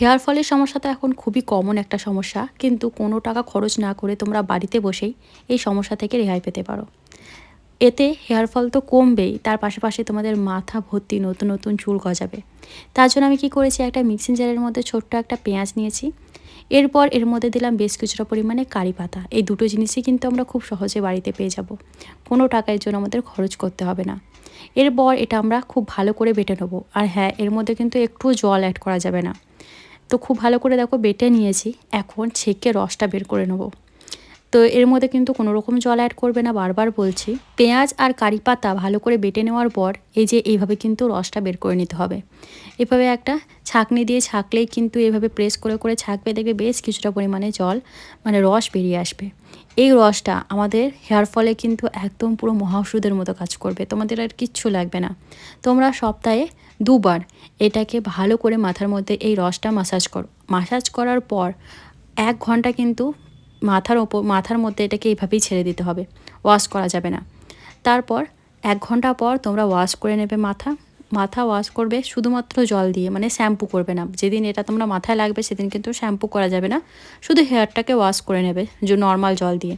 Hair ফলের সমস্যা তো এখন খুবই কমন একটা সমস্যা। কিন্তু কোনো টাকা খরচ না করে তোমরা বাড়িতে বসেই এই সমস্যা থেকে রেহাই পেতে পারো। এতে হেয়ার ফল তো কমবেই, তার পাশাপাশি তোমাদের মাথা ভর্তি নতুন নতুন চুল গজাবে। তার জন্য আমি কি করেছি, একটা মিক্সিং জারের মধ্যে ছোট্ট একটা পেঁয়াজ নিয়েছি। এরপর এর মধ্যে দিলাম বেশ কিছুটা পরিমাণে কারি পাতা। এই দুটো জিনিসই কিন্তু আমরা খুব সহজে বাড়িতে পেয়ে যাব। কোনো টাকা এর জন্য আমাদের খরচ করতে হবে না। এরপর এটা আমরা খুব ভালো করে বেটে নেব। আর হ্যাঁ এর মধ্যে কিন্তু একটুও জল অ্যাড করা যাবে না। তো খুব ভালো করে দেখো বেটে নিয়েছি। এখন ছেঁকে রসটা বের করে নেব। তো এর মধ্যে কিন্তু কোনো রকম জল অ্যাড করবে না, বারবার বলছি। পেঁয়াজ আর কারি পাতা ভালো করে বেটে নেওয়ার পর এই যে এইভাবে কিন্তু রসটা বের করে নিতে হবে। এভাবে একটা ছাঁকনি দিয়ে ছাঁকলেই কিন্তু এভাবে প্রেস করে করে ছাঁকবে, দেখবে বেশ কিছুটা পরিমাণে জল মানে রস বেরিয়ে আসবে। এই রসটা আমাদের হেয়ার ফলে কিন্তু একদম পুরো মহাওষুধের মতো কাজ করবে, তোমাদের আর কিচ্ছু লাগবে না। তোমরা সপ্তাহে দুবার এটাকে ভালো করে মাথার মধ্যে এই রসটা মাসাজ করো। মাসাজ করার পর এক ঘণ্টা কিন্তু মাথার ওপর, মাথার মধ্যে এটাকে এইভাবেই ছেড়ে দিতে হবে। ওয়াশ করা যাবে না। তারপর এক ঘণ্টা পর তোমরা ওয়াশ করে নেবে মাথা। মাথা ওয়াশ করবে শুধুমাত্র জল দিয়ে মানে শ্যাম্পু করবে না। যেদিন এটা তোমরা মাথায় লাগবে, সেদিন কিন্তু শ্যাম্পু করা যাবে না। শুধু হেয়ারটাকে ওয়াশ করে নেবে, যে নর্মাল জল দিয়ে।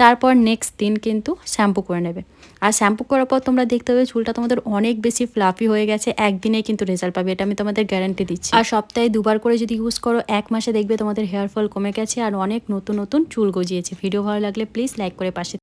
তারপর নেক্সট দিন কিন্তু শ্যাম্পু করে নেবে। আর শ্যাম্পু করার পর তোমরা দেখতে পাবে চুলটা তোমাদের অনেক বেশি ফ্লাফি হয়ে গেছে, একদিনে কিন্তু রেজাল্ট পাবে, এটা আমি তোমাদের গ্যারান্টি দিচ্ছি। আর সপ্তাহে দুবার করে যদি ইউজ করো, এক মাসে দেখবে তোমাদের হেয়ার ফল কমে গেছে, আর অনেক নতুন নতুন চুল গজিয়েছে। ভিডিও ভালো লাগলে প্লিজ লাইক করে পাশে